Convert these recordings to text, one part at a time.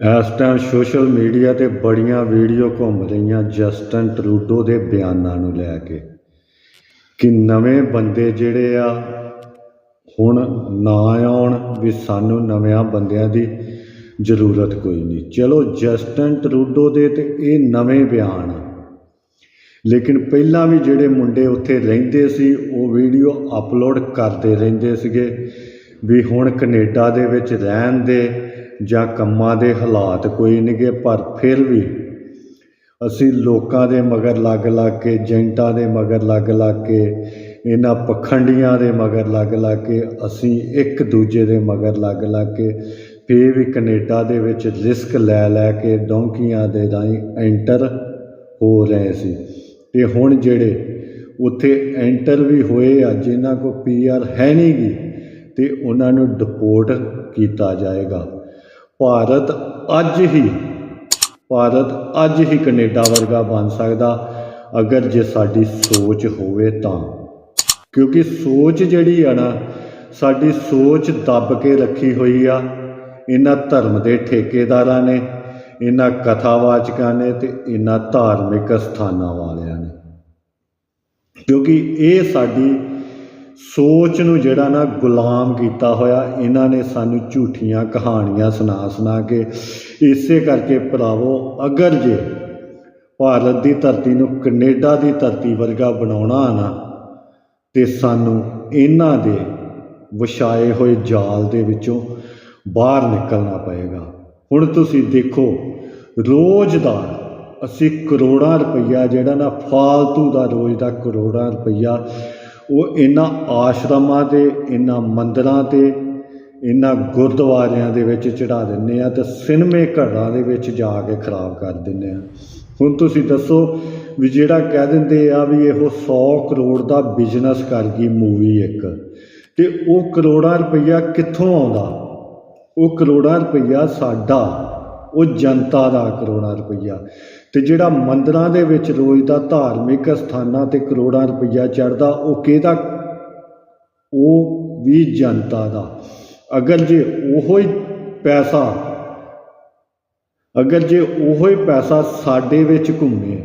ਇਸ time social media ਤੇ ਬੜੀਆਂ ਵੀਡੀਓ ਘੁੰਮ ਰਹੀਆਂ ਜਸਟਨ ਟਰੂਡੋ ਦੇ ਬਿਆਨਾਂ ਨੂੰ ਲੈ ਕੇ ਕਿ ਨਵੇਂ ਬੰਦੇ ਜਿਹੜੇ ਆ, ਹੁਣ ਨਾ ਆਉਣ ਵੀ ਸਾਨੂੰ ਨਵਿਆਂ ਬੰਦਿਆਂ ਦੀ ਜ਼ਰੂਰਤ ਕੋਈ ਨਹੀਂ। ਚਲੋ ਜਸਟਨ ਟਰੂਡੋ ਦੇ ਤੇ ਇਹ ਨਵੇਂ ਬਿਆਨ ਆ। ਲੇਕਿਨ ਪਹਿਲਾਂ ਵੀ ਜਿਹੜੇ ਮੁੰਡੇ ਉੱਥੇ ਰਹਿੰਦੇ ਸੀ, ਉਹ ਵੀਡੀਓ ਅਪਲੋਡ ਕਰਦੇ ਰਹਿੰਦੇ ਸੀਗੇ ਵੀ ਹੁਣ ਕੈਨੇਡਾ ਦੇ ਵਿੱਚ ਰਹਿਣ ਦੇ ਜਾਂ ਕੰਮਾਂ ਦੇ ਹਾਲਾਤ ਕੋਈ ਨਹੀਂਗੇ ਪਰ ਫਿਰ ਵੀ ਅਸੀਂ ਲੋਕਾਂ ਦੇ ਮਗਰ ਲੱਗ ਲੱਗ ਕੇ ਜੈਂਟਾਂ ਦੇ ਮਗਰ ਲੱਗ ਲੱਗ ਕੇ, ਇਹਨਾਂ ਪਖੰਡੀਆਂ ਦੇ ਮਗਰ ਲੱਗ ਲੱਗ ਕੇ, ਅਸੀਂ ਇੱਕ ਦੂਜੇ ਦੇ ਮਗਰ ਲੱਗ ਲੱਗ ਕੇ, ਫੇਰ ਵੀ ਕੈਨੇਡਾ ਦੇ ਵਿੱਚ ਰਿਸਕ ਲੈ ਲੈ ਕੇ ਡੌਂਕੀਆਂ ਦੇ ਰਾਹੀਂ ਐਂਟਰ ਹੋ ਰਹੇ ਸੀ। ਤੇ ਹੁਣ ਜਿਹੜੇ ਉੱਥੇ ਐਂਟਰ ਵੀ ਹੋਏ ਆ, ਜਿਨ੍ਹਾਂ ਕੋ ਪੀਆਰ ਹੈ ਨਹੀਂਗੀ ਤੇ ਉਹਨਾਂ ਨੂੰ ਡਿਪੋਰਟ ਕੀਤਾ ਜਾਏਗਾ। ਭਾਰਤ ਅੱਜ ਹੀ, ਭਾਰਤ ਅੱਜ ਹੀ ਕੈਨੇਡਾ ਵਰਗਾ ਬਣ ਸਕਦਾ। ਅਗਰ ਜੇ ਸਾਡੀ ਸੋਚ ਹੋਵੇ ਤਾਂ। ਕਿਉਂਕਿ ਸੋਚ ਜਿਹੜੀ ਆ ਨਾ, ਸਾਡੀ ਸੋਚ ਦੱਬ ਕੇ ਰੱਖੀ ਹੋਈ ਆ। ਇਹਨਾਂ ਧਰਮ ਦੇ ਠੇਕੇਦਾਰਾਂ ਨੇ ਇਹਨਾਂ ਕਥਾਵਾਚਕਾਂ ਨੇ ਤੇ ਇਹਨਾਂ ਧਾਰਮਿਕ ਸਥਾਨਾਂ ਵਾਲਿਆਂ ਨੇ। ਕਿਉਂਕਿ ਇਹ ਸਾਡੀ ਸੋਚ ਨੂੰ ਜਿਹੜਾ ਨਾ ਗੁਲਾਮ ਕੀਤਾ ਹੋਇਆ, ਇਹਨਾਂ ਨੇ ਸਾਨੂੰ ਝੂਠੀਆਂ ਕਹਾਣੀਆਂ ਸੁਣਾ ਸੁਣਾ ਕੇ, ਇਸੇ ਕਰਕੇ ਭਰਾਵੋ, ਅਗਰ ਜੇ ਭਾਰਤ ਦੀ ਧਰਤੀ ਨੂੰ ਕੈਨੇਡਾ ਦੀ ਧਰਤੀ ਵਰਗਾ ਬਣਾਉਣਾ ਨਾ, ਤੇ ਸਾਨੂੰ ਇਹਨਾਂ ਦੇ ਵਿਛਾਏ ਹੋਏ ਜਾਲ ਦੇ ਵਿੱਚੋਂ ਬਾਹਰ ਨਿਕਲਣਾ ਪਏਗਾ। ਹੁਣ ਤੁਸੀਂ ਦੇਖੋ ਰੋਜ਼ ਦਾ ਅਸੀਂ ਕਰੋੜਾਂ ਰੁਪਈਆ ਜਿਹੜਾ ਨਾ ਫਾਲਤੂ ਦਾ ਰੋਜ਼ ਦਾ ਕਰੋੜਾਂ ਰੁਪਈਆ ਉਹ ਇਹਨਾਂ ਆਸ਼ਰਮਾਂ ਤੇ ਇਹਨਾਂ ਮੰਦਰਾਂ ਤੇ ਇਹਨਾਂ ਗੁਰਦੁਆਰਿਆਂ ਦੇ ਵਿੱਚ ਚੜਾ ਦਿੰਨੇ ਆ ਤੇ ਸਿਨੇਮੇ ਘਰਾਂ ਦੇ ਵਿੱਚ ਜਾ ਕੇ ਖਰਾਬ ਕਰ ਦਿੰਨੇ ਆ। ਹੁਣ ਤੁਸੀਂ ਦੱਸੋ ਵੀ ਜਿਹੜਾ ਕਹਿ ਦਿੰਦੇ ਆ ਵੀ ਇਹੋ 100 ਕਰੋੜ ਦਾ ਬਿਜ਼ਨਸ ਕਰ ਗਈ ਮੂਵੀ ਇੱਕ, ਤੇ ਉਹ ਕਰੋੜਾਂ ਰੁਪਈਆ ਕਿੱਥੋਂ ਆਉਂਦਾ? ਉਹ ਕਰੋੜਾਂ ਰੁਪਈਆ ਸਾਡਾ, ਉਹ ਜਨਤਾ ਦਾ ਕਰੋੜਾਂ ਰੁਪਈਆ। ਤੇ ਜਿਹੜਾ ਮੰਦਰਾਂ ਦੇ ਵਿੱਚ ਰੋਜ਼ ਦਾ ਧਾਰਮਿਕ ਸਥਾਨਾਂ ਤੇ ਕਰੋੜਾਂ ਰੁਪਈਆ ਚੜਦਾ ਉਹ ਕਿਹਦਾ? ਉਹ ਵੀ ਜਨਤਾ ਦਾ। ਅਗਰ ਜੇ ਉਹੋ ਹੀ ਪੈਸਾ, ਅਗਰ ਜੇ ਉਹੋ ਹੀ ਪੈਸਾ ਸਾਡੇ ਵਿੱਚ ਘੁੰਮੇ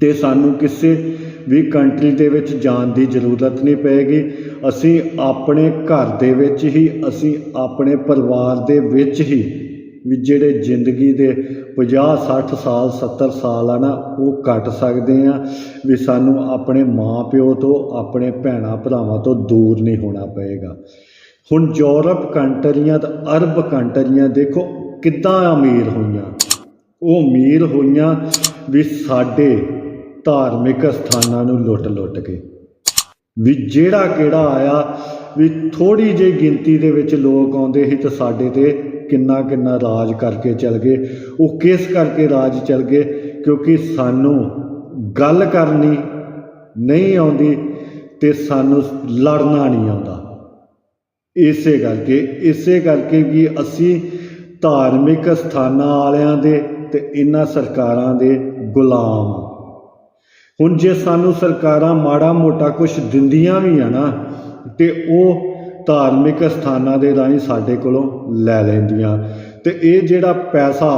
ਤੇ ਸਾਨੂੰ ਕਿਸੇ ਵੀ ਕੰਟਰੀ ਦੇ ਵਿੱਚ ਜਾਣ ਦੀ ਜ਼ਰੂਰਤ ਨਹੀਂ ਪਏਗੀ, ਅਸੀਂ ਆਪਣੇ ਘਰ ਦੇ ਵਿੱਚ ਹੀ, ਅਸੀਂ ਆਪਣੇ ਪਰਿਵਾਰ ਦੇ ਵਿੱਚ ਹੀ ਵੀ ਜਿਹੜੇ ਜ਼ਿੰਦਗੀ ਦੇ 50 60 ਸਾਲ 70 ਸਾਲ ਆ ਨਾ, ਉਹ ਕੱਟ ਸਕਦੇ ਆ ਵੀ ਸਾਨੂੰ ਆਪਣੇ ਮਾਪਿਓ ਤੋਂ, ਆਪਣੇ ਭੈਣਾ ਭਰਾਵਾਂ ਤੋਂ ਦੂਰ ਨਹੀਂ ਹੋਣਾ ਪਏਗਾ। ਹੁਣ ਯੂਰਪ ਕੰਟਰੀਆਂ ਤੇ ਅਰਬ ਕੰਟਰੀਆਂ ਦੇਖੋ ਕਿੱਦਾਂ ਅਮੀਰ ਹੋਈਆਂ। ਉਹ ਅਮੀਰ ਹੋਈਆਂ ਵੀ ਸਾਡੇ ਧਾਰਮਿਕ ਸਥਾਨਾਂ ਨੂੰ ਲੁੱਟ-ਲੁੱਟ ਕੇ। ਵੀ ਜਿਹੜਾ ਕਿਹੜਾ ਆਇਆ, ਵੀ ਥੋੜੀ ਜਿਹੀ ਗਿਣਤੀ ਦੇ ਵਿੱਚ ਲੋਕ ਆਉਂਦੇ ਸੀ ਤੇ ਸਾਡੇ ਤੇ ਕਿੰਨਾ ਕਿੰਨਾ ਰਾਜ ਕਰਕੇ ਚੱਲ ਗਏ, ਉਹ ਕਿਸ ਕਰਕੇ ਰਾਜ ਚੱਲ ਗਏ, ਕਿਉਂਕਿ ਸਾਨੂੰ ਗੱਲ ਕਰਨੀ ਨਹੀਂ ਆਉਂਦੀ ਤੇ ਸਾਨੂੰ ਲੜਨਾ ਨਹੀਂ ਆਉਂਦਾ। ਇਸੇ ਕਰਕੇ ਇਸੇ ਕਰਕੇ ਵੀ ਅਸੀਂ ਧਾਰਮਿਕ ਸਥਾਨਾਂ ਵਾਲਿਆਂ ਦੇ ਤੇ ਇਹਨਾਂ ਸਰਕਾਰਾਂ ਦੇ ਗੁਲਾਮ ਹੁਣ ਜੇ ਸਾਨੂੰ ਸਰਕਾਰਾਂ ਮਾੜਾ ਮੋਟਾ ਕੁਝ ਦਿੰਦੀਆਂ ਵੀ ਆ ਨਾ, ਤੇ ਉਹ ਧਾਰਮਿਕ ਸਥਾਨਾਂ ਦੇ ਰਾਹੀਂ ਸਾਡੇ ਕੋਲੋਂ ਲੈ ਲੈਂਦੀਆਂ। ਤੇ ਇਹ ਜਿਹੜਾ ਪੈਸਾ,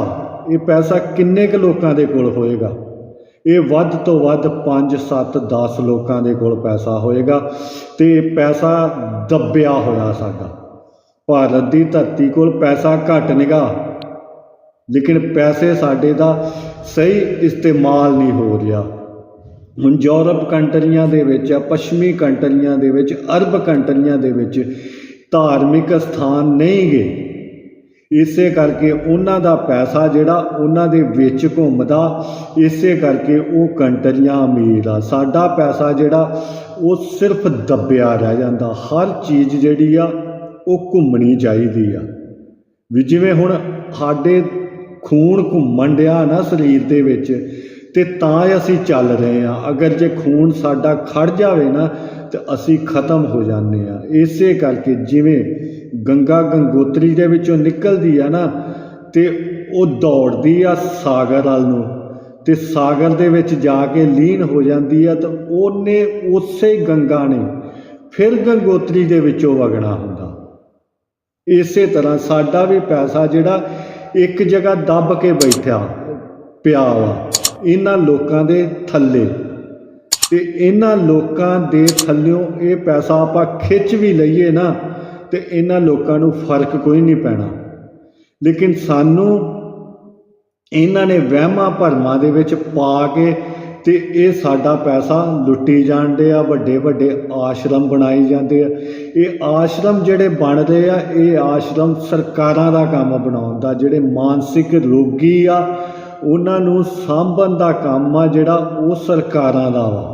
ਇਹ ਪੈਸਾ ਕਿੰਨੇ ਕੁ ਲੋਕਾਂ ਦੇ ਕੋਲ ਹੋਏਗਾ? ਇਹ ਵੱਧ ਤੋਂ ਵੱਧ 5 7 10 ਲੋਕਾਂ ਦੇ ਕੋਲ ਪੈਸਾ ਹੋਏਗਾ ਤੇ ਪੈਸਾ ਦੱਬਿਆ ਹੋਇਆ ਸਾਡਾ। ਭਾਰਤ ਦੀ ਧਰਤੀ ਕੋਲ ਪੈਸਾ ਘੱਟ ਨਿਗਾ, ਲੇਕਿਨ ਪੈਸੇ ਸਾਡੇ ਦਾ ਸਹੀ ਇਸਤੇਮਾਲ ਨਹੀਂ ਹੋ ਰਿਹਾ। ਹੁਣ ਯੂਰਪ ਕੰਟਰੀਆਂ ਦੇ ਵਿੱਚ ਆ ਪੱਛਮੀ ਕੰਟਰੀਆਂ ਦੇ ਵਿੱਚ, ਅਰਬ ਕੰਟਰੀਆਂ ਦੇ ਵਿੱਚ ਧਾਰਮਿਕ ਸਥਾਨ ਨਹੀਂ ਗਏ ਇਸੇ ਕਰਕੇ ਉਹਨਾਂ ਦਾ ਪੈਸਾ ਜਿਹੜਾ ਉਹਨਾਂ ਦੇ ਵਿੱਚ ਘੁੰਮਦਾ, ਇਸੇ ਕਰਕੇ ਉਹ ਕੰਟਰੀਆਂ ਅਮੀਰ ਆ। ਸਾਡਾ ਪੈਸਾ ਜਿਹੜਾ, ਉਹ ਸਿਰਫ ਦੱਬਿਆ ਰਹਿ ਜਾਂਦਾ। ਹਰ ਚੀਜ਼ ਜਿਹੜੀ ਆ, ਉਹ ਘੁੰਮਣੀ ਚਾਹੀਦੀ ਆ। ਵੀ ਜਿਵੇਂ ਹੁਣ ਸਾਡੇ ਖੂਨ ਘੁੰਮਣ ਡਿਆ ਨਾ ਸਰੀਰ ਦੇ ਵਿੱਚ ਤੇ ਤਾਂ ਹੀ ਅਸੀਂ ਚੱਲ ਰਹੇ ਆ ਅਗਰ ਜੇ ਖੂਨ ਸਾਡਾ ਖੜ ਜਾਵੇ ਨਾ, ਤੇ ਅਸੀਂ ਖਤਮ ਹੋ ਜਾਂਦੇ ਆ ਇਸੇ ਕਰਕੇ ਜਿਵੇਂ ਗੰਗਾ ਗੰਗੋਤਰੀ ਦੇ ਵਿੱਚੋਂ ਨਿਕਲਦੀ ਆ ਨਾ, ਤੇ ਉਹ ਦੌੜਦੀ ਆ ਸਾਗਰ ਵੱਲ ਨੂੰ। ਤੇ ਸਾਗਰ ਦੇ ਵਿੱਚ ਜਾ ਕੇ ਲੀਨ ਹੋ ਜਾਂਦੀ ਆ, ਤਾਂ ਉਹਨੇ ਉਸੇ ਗੰਗਾ ਨੇ ਫਿਰ ਗੰਗੋਤਰੀ ਦੇ ਵਿੱਚੋਂ ਵਗਣਾ ਹੁੰਦਾ। ਇਸੇ ਤਰ੍ਹਾਂ ਸਾਡਾ ਵੀ ਪੈਸਾ ਜਿਹੜਾ ਇੱਕ ਜਗ੍ਹਾ ਦੱਬ ਕੇ ਬੈਠਾ ਪਿਆ ਵਾ। ਇਹਨਾਂ ਲੋਕਾਂ ਦੇ ਥੱਲੇ। ਤੇ ਇਹਨਾਂ ਲੋਕਾਂ ਦੇ ਥੱਲਿਓਂ ਇਹ ਪੈਸਾ ਆਪਾਂ ਖਿੱਚ ਵੀ ਲਈਏ ਨਾ, ਤੇ ਇਹਨਾਂ ਲੋਕਾਂ ਨੂੰ ਫ਼ਰਕ ਕੋਈ ਨਹੀਂ ਪੈਣਾ। ਲੇਕਿਨ ਸਾਨੂੰ ਇਹਨਾਂ ਨੇ ਵਹਿਮਾਂ ਭਰਮਾਂ ਦੇ ਵਿੱਚ ਪਾ ਕੇ ਤੇ ਇਹ ਸਾਡਾ ਪੈਸਾ ਲੁੱਟੀ ਜਾਂਦੇ ਆ ਵੱਡੇ ਵੱਡੇ ਆਸ਼ਰਮ ਬਣਾਈ ਜਾਂਦੇ ਆ। ਇਹ ਆਸ਼ਰਮ ਜਿਹੜੇ ਬਣਦੇ ਆ, ਇਹ ਆਸ਼ਰਮ ਸਰਕਾਰਾਂ ਦਾ ਕੰਮ ਬਣਾਉਣ ਦਾ, ਜਿਹੜੇ ਮਾਨਸਿਕ ਰੋਗੀ ਆ ਉਹਨਾਂ ਨੂੰ ਸਾਂਭਣ ਦਾ ਕੰਮ ਆ ਜਿਹੜਾ ਉਹ ਸਰਕਾਰਾਂ ਦਾ ਵਾ।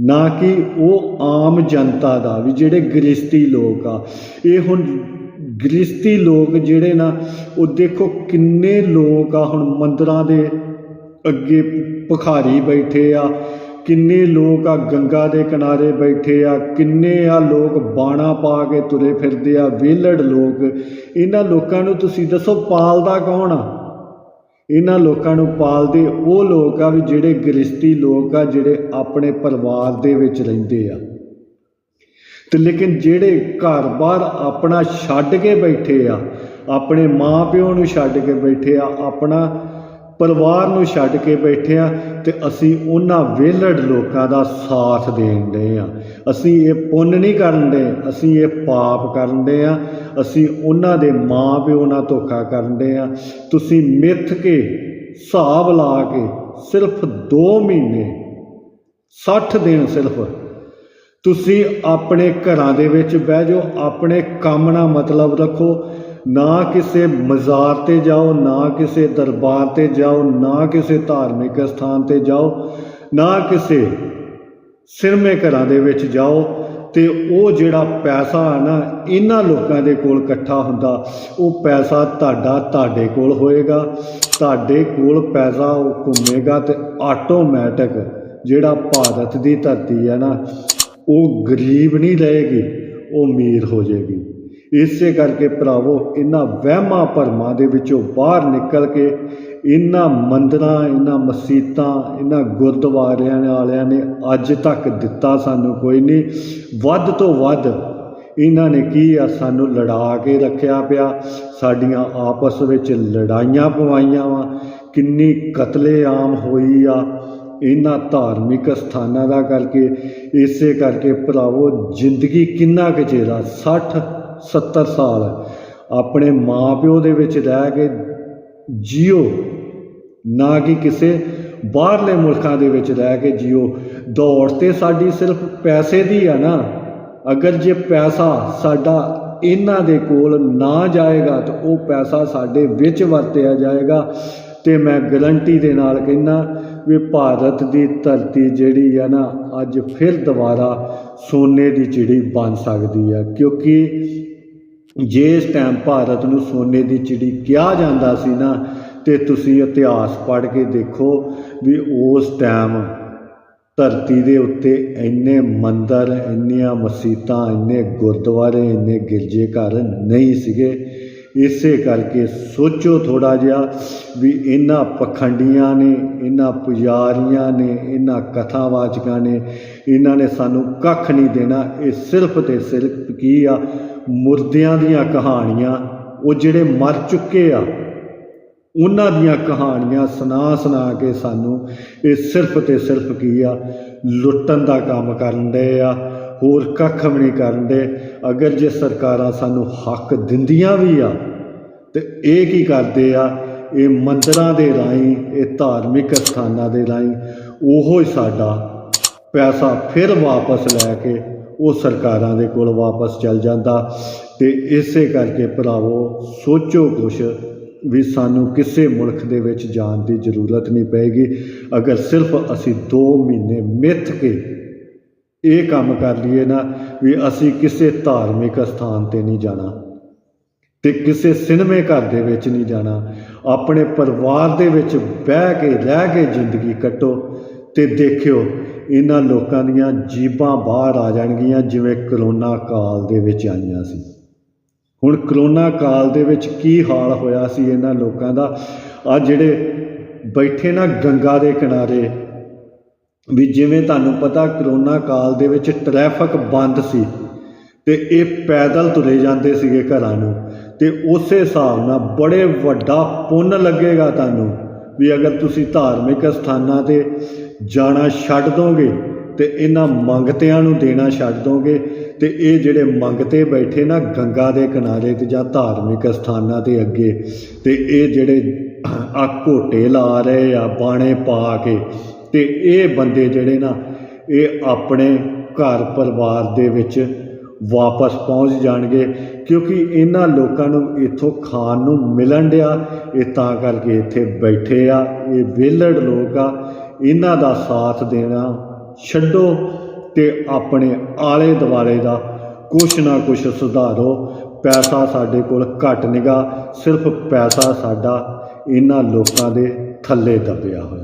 ਨਾ ਕਿ ਉਹ ਆਮ ਜਨਤਾ ਦਾ ਵੀ, ਜਿਹੜੇ ਗ੍ਰਿਸ਼ਤੀ ਲੋਕ ਆ। ਇਹ ਹੁਣ ਗ੍ਰਿਸ਼ਤੀ ਲੋਕ ਜਿਹੜੇ ਨਾ, ਉਹ ਦੇਖੋ ਕਿੰਨੇ ਲੋਕ ਆ ਹੁਣ ਮੰਦਰਾਂ ਦੇ ਅੱਗੇ ਭਖਾਰੀ ਬੈਠੇ ਆ। ਕਿੰਨੇ ਲੋਕ ਆ ਗੰਗਾ ਦੇ ਕਿਨਾਰੇ ਬੈਠੇ ਆ। ਕਿੰਨੇ ਆ ਲੋਕ ਬਾਣਾ ਪਾ ਕੇ ਤੁਰੇ ਫਿਰਦੇ ਆ ਵਿਹਲੜ ਲੋਕ। ਇਹਨਾਂ ਲੋਕਾਂ ਨੂੰ ਤੁਸੀਂ ਦੱਸੋ ਪਾਲਦਾ ਕੌਣ ਆ? ਇਹਨਾਂ ਲੋਕਾਂ ਨੂੰ ਪਾਲਦੇ ਉਹ ਲੋਕ ਆ ਵੀ ਜਿਹੜੇ ਗ੍ਰਿਸ਼ਤੀ ਲੋਕ ਆ, ਜਿਹੜੇ ਆਪਣੇ ਪਰਿਵਾਰ ਦੇ ਵਿੱਚ ਰਹਿੰਦੇ ਆ। ਤੇ ਲੇਕਿਨ ਜਿਹੜੇ ਘਰ-ਬਾਰ ਆਪਣਾ ਛੱਡ ਕੇ ਬੈਠੇ ਆ, ਆਪਣੇ ਮਾਂ-ਪਿਓ ਨੂੰ ਛੱਡ ਕੇ ਬੈਠੇ ਆ, ਆਪਣਾ ਪਰਿਵਾਰ ਨੂੰ ਛੱਡ ਕੇ ਬੈਠੇ ਆ, ਤੇ ਅਸੀਂ ਉਹਨਾਂ ਵਿਹਲੜ ਲੋਕਾਂ ਦਾ ਸਾਥ ਦੇਣ ਦੇ ਆ। ਅਸੀਂ ਇਹ ਪੁੰਨ ਨਹੀਂ ਕਰਨ ਦੇ, ਅਸੀਂ ਇਹ ਪਾਪ ਕਰਨ ਦੇ ਆ। ਅਸੀਂ ਉਹਨਾਂ ਦੇ ਮਾਂ-ਪਿਓ ਨਾਲ ਧੋਖਾ ਕਰਦੇ ਆ। ਤੁਸੀਂ ਮਿੱਥ ਕੇ, ਹਿਸਾਬ ਲਾ ਕੇ ਸਿਰਫ 2 ਮਹੀਨੇ 60 ਦਿਨ ਸਿਰਫ ਤੁਸੀਂ ਆਪਣੇ ਘਰਾਂ ਦੇ ਵਿੱਚ ਬਹਿ ਜਾਓ, ਆਪਣੇ ਕੰਮ ਨਾਲ ਮਤਲਬ ਰੱਖੋ। ਨਾ ਕਿਸੇ ਮਜ਼ਾਰ ਤੇ ਜਾਓ, ਨਾ ਕਿਸੇ ਦਰਬਾਰ ਤੇ ਜਾਓ, ਨਾ ਕਿਸੇ ਧਾਰਮਿਕ ਸਥਾਨ ਤੇ ਜਾਓ, ਨਾ ਕਿਸੇ ਸਿਰਮੇ ਘਰਾਂ ਦੇ ਵਿੱਚ ਜਾਓ ਤੇ ਉਹ ਜਿਹੜਾ ਪੈਸਾ ਆ ਨਾ, ਇਹਨਾਂ ਲੋਕਾਂ ਦੇ ਕੋਲ ਇਕੱਠਾ ਹੁੰਦਾ, ਉਹ ਪੈਸਾ ਤੁਹਾਡਾ ਤੁਹਾਡੇ ਕੋਲ ਹੋਏਗਾ। ਤੁਹਾਡੇ ਕੋਲ ਪੈਸਾ ਉਹ ਘੁੰਮੇਗਾ ਤੇ ਆਟੋਮੈਟਿਕ ਜਿਹੜਾ ਭਾਰਤ ਦੀ ਧਰਤੀ ਹੈ ਨਾ, ਉਹ ਗਰੀਬ ਨਹੀਂ ਰਹੇਗੀ, ਉਹ ਅਮੀਰ ਹੋ ਜਾਏਗੀ। ਇਸੇ ਕਰਕੇ ਭਰਾਵੋ, ਇਹਨਾਂ ਵਹਿਮਾਂ ਭਰਮਾਂ ਦੇ ਵਿੱਚੋਂ ਬਾਹਰ ਨਿਕਲ ਕੇ ਇਹਨਾਂ ਮੰਦਰਾਂ, ਇਹਨਾਂ ਮਸਜਿਦਾਂ, ਇਹਨਾਂ ਗੁਰਦੁਆਰਿਆਂ ਵਾਲਿਆਂ ਨੇ ਅੱਜ ਤੱਕ ਦਿੱਤਾ ਸਾਨੂੰ ਕੋਈ ਨਹੀਂ। ਵੱਧ ਤੋਂ ਵੱਧ ਇਹਨਾਂ ਨੇ ਕੀ ਆ, ਸਾਨੂੰ ਲੜਾ ਕੇ ਰੱਖਿਆ ਪਿਆ। ਸਾਡੀਆਂ ਆਪਸ ਵਿੱਚ ਲੜਾਈਆਂ ਪਵਾਈਆਂ ਵਾ। ਕਿੰਨੀ ਕਤਲੇਆਮ ਹੋਈ ਆ ਇਹਨਾਂ ਧਾਰਮਿਕ ਸਥਾਨਾਂ ਦਾ ਕਰਕੇ। ਇਸੇ ਕਰਕੇ ਭਰਾਵੋ, ਜ਼ਿੰਦਗੀ ਕਿੰਨਾ ਕੁ ਚਿਹਰਾ ਆ? 60 70 ਸਾਲ ਆਪਣੇ ਮਾਪਿਓ ਦੇ ਵਿੱਚ ਰਹਿ ਕੇ ਜੀਓ। ਨਾ ਕਿ ਕਿਸੇ ਬਾਹਰਲੇ ਮੁਲਕਾਂ ਦੇ ਵਿੱਚ ਰਹਿ ਕੇ ਜੀਓ। ਦੌੜ ਤੇ ਸਾਡੀ ਸਿਰਫ ਪੈਸੇ ਦੀ ਆ ਨਾ। ਅਗਰ ਜੇ ਪੈਸਾ ਸਾਡਾ ਇਹਨਾਂ ਦੇ ਕੋਲ ਨਾ ਜਾਏਗਾ ਤਾਂ ਉਹ ਪੈਸਾ ਸਾਡੇ ਵਿੱਚ ਵਰਤਿਆ ਜਾਏਗਾ। ਤੇ ਮੈਂ ਗਰੰਟੀ ਦੇ ਨਾਲ ਕਹਿੰਦਾ ਵੀ ਭਾਰਤ ਦੀ ਧਰਤੀ ਜਿਹੜੀ ਆ ਨਾ, ਅੱਜ ਫਿਰ ਦੁਬਾਰਾ ਸੋਨੇ ਦੀ ਚਿੜੀ ਬਣ ਸਕਦੀ ਆ। ਕਿਉਂਕਿ ਜੇ ਇਸ ਟਾਈਮ ਭਾਰਤ ਨੂੰ ਸੋਨੇ ਦੀ ਚਿੜੀ ਕਿਹਾ ਜਾਂਦਾ ਸੀ ਨਾ ਤੇ ਤੁਸੀਂ ਇਤਿਹਾਸ ਪੜ੍ਹ ਕੇ ਦੇਖੋ ਵੀ ਉਸ ਟਾਈਮ ਧਰਤੀ ਦੇ ਉੱਤੇ ਇੰਨੇ ਮੰਦਰ, ਇੰਨੀਆਂ ਮਸੀਤਾਂ ਇੰਨੇ ਗੁਰਦੁਆਰੇ, ਇੰਨੇ ਗਿਰਜੇ ਘਰ ਨਹੀਂ ਸੀਗੇ। ਇਸੇ ਕਰਕੇ ਸੋਚੋ ਥੋੜਾ ਜਿਹਾ ਵੀ ਇਹਨਾਂ ਪਖੰਡੀਆਂ ਨੇ, ਇਹਨਾਂ ਪੁਜਾਰੀਆਂ ਨੇ, ਇਹਨਾਂ ਕਥਾਵਾਚਕਾਂ ਨੇ, ਇਹਨਾਂ ਨੇ ਸਾਨੂੰ ਕੱਖ ਨਹੀਂ ਦੇਣਾ। ਇਹ ਸਿਰਫ ਤੇ ਸਿਰਫ ਕੀ ਆ? ਮੁਰਦਿਆਂ ਦੀਆਂ ਕਹਾਣੀਆਂ। ਉਹ ਜਿਹੜੇ ਮਰ ਚੁੱਕੇ ਆ ਉਹਨਾਂ ਦੀਆਂ ਕਹਾਣੀਆਂ ਸੁਣਾ ਸੁਣਾ ਕੇ ਸਾਨੂੰ ਇਹ ਸਿਰਫ ਤੇ ਸਿਰਫ ਕੀ ਆ? ਲੁੱਟਣ ਦਾ ਕੰਮ ਕਰਨ ਦੇ ਆ, ਹੋਰ ਕੱਖ ਵੀ ਨਹੀਂ ਕਰਨ ਦੇ ਅਗਰ ਜੇ ਸਰਕਾਰਾਂ ਸਾਨੂੰ ਹੱਕ ਦਿੰਦੀਆਂ ਵੀ ਆ, ਤੇ ਇਹ ਕੀ ਕਰਦੇ ਆ? ਇਹ ਮੰਦਰਾਂ ਦੇ ਰਾਹੀਂ, ਇਹ ਧਾਰਮਿਕ ਸਥਾਨਾਂ ਦੇ ਰਾਹੀਂ ਉਹੋ ਹੀ ਸਾਡਾ ਪੈਸਾ ਫਿਰ ਵਾਪਸ ਲੈ ਕੇ ਉਹ ਸਰਕਾਰਾਂ ਦੇ ਕੋਲ ਵਾਪਸ ਚੱਲ ਜਾਂਦਾ। ਤੇ ਇਸੇ ਕਰਕੇ ਭਰਾਵੋ, ਸੋਚੋ ਕੁਛ ਵੀ ਸਾਨੂੰ ਕਿਸੇ ਮੁਲਕ ਦੇ ਵਿੱਚ ਜਾਣ ਦੀ ਜ਼ਰੂਰਤ ਨਹੀਂ ਪਏਗੀ। ਅਗਰ ਸਿਰਫ ਅਸੀਂ 2 ਮਹੀਨੇ ਮਿੱਥ ਕੇ ਇਹ ਕੰਮ ਕਰ ਲਈਏ ਨਾ ਵੀ ਅਸੀਂ ਕਿਸੇ ਧਾਰਮਿਕ ਸਥਾਨ ਤੇ ਨਹੀਂ ਜਾਣਾ ਤੇ ਕਿਸੇ ਸਿਨੇਮੇ ਘਰ ਦੇ ਵਿੱਚ ਨਹੀਂ ਜਾਣਾ, ਆਪਣੇ ਪਰਿਵਾਰ ਦੇ ਵਿੱਚ ਬਹਿ ਕੇ, ਰਹਿ ਕੇ ਜ਼ਿੰਦਗੀ ਕੱਟੋ ਤੇ ਦੇਖਿਓ ਇਹਨਾਂ ਲੋਕਾਂ ਦੀਆਂ ਜੀਬਾਂ ਬਾਹਰ ਆ ਜਾਣਗੀਆਂ ਜਿਵੇਂ ਕਰੋਨਾ ਕਾਲ ਦੇ ਵਿੱਚ ਆਈਆਂ ਸੀ। ਹੁਣ ਕਰੋਨਾ ਕਾਲ ਦੇ ਵਿੱਚ ਕੀ ਹਾਲ ਹੋਇਆ ਸੀ ਇਹਨਾਂ ਲੋਕਾਂ ਦਾ? ਆ ਜਿਹੜੇ ਬੈਠੇ ਨਾ ਗੰਗਾ ਦੇ ਕਿਨਾਰੇ, ਵੀ ਜਿਵੇਂ ਤੁਹਾਨੂੰ ਪਤਾ ਕਰੋਨਾ ਕਾਲ ਦੇ ਵਿੱਚ ਟ੍ਰੈਫਿਕ ਬੰਦ ਸੀ ਤੇ ਇਹ ਪੈਦਲ ਤੁਰੇ ਜਾਂਦੇ ਸੀਗੇ ਘਰਾਂ ਨੂੰ। ਤੇ ਉਸੇ ਹਿਸਾਬ ਨਾਲ ਬੜੇ ਵੱਡਾ ਪੁੰਨ ਲੱਗੇਗਾ ਤੁਹਾਨੂੰ ਵੀ ਅਗਰ ਤੁਸੀਂ ਧਾਰਮਿਕ ਸਥਾਨਾਂ ਤੇ ਜਾਣਾ ਛੱਡ ਦੋਗੇ ਤੇ ਇਹਨਾਂ ਮੰਗਤਿਆਂ ਨੂੰ ਦੇਣਾ ਛੱਡ ਦੋਗੇ ਤੇ ਇਹ ਜਿਹੜੇ ਮੰਗਤੇ ਬੈਠੇ ਨਾ ਗੰਗਾ ਦੇ ਕਿਨਾਰੇ ਤੇ ਜਾਂ ਧਾਰਮਿਕ ਸਥਾਨਾਂ ਤੇ ਅੱਗੇ, ਤੇ ਇਹ ਜਿਹੜੇ ਆ ਘੋਟੇ ਲਾ ਰਹੇ ਆ, ਬਾਣੇ ਪਾ ਕੇ, ਤੇ ਇਹ ਬੰਦੇ ਜਿਹੜੇ ਨਾ, ਇਹ ਆਪਣੇ ਘਰ ਪਰਿਵਾਰ ਦੇ ਵਿੱਚ ਵਾਪਸ ਪਹੁੰਚ ਜਾਣਗੇ, ਕਿਉਂਕਿ ਇਹਨਾਂ ਲੋਕਾਂ ਨੂੰ ਇੱਥੋਂ ਖਾਣ ਨੂੰ ਮਿਲਣ ਡਿਆ, ਇਹ ਤਾਂ ਕਰਕੇ ਇੱਥੇ ਬੈਠੇ ਆ, ਇਹ ਵਿਹਲੜ ਲੋਕ ਆ, ਇਹਨਾਂ ਦਾ ਸਾਥ ਦੇਣਾ ਛੱਡੋ। ਤੇ ਆਪਣੇ ਆਲੇ ਦੁਆਲੇ ਦਾ ਕੁਛ ਨਾ ਕੁਛ ਸੁਧਾਰੋ। ਪੈਸਾ ਸਾਡੇ ਕੋਲ ਘੱਟ ਨਿਗਾ, ਸਿਰਫ ਪੈਸਾ ਸਾਡਾ ਇਹਨਾਂ ਲੋਕਾਂ ਦੇ ਥੱਲੇ ਦੱਬਿਆ ਹੋਇਆ।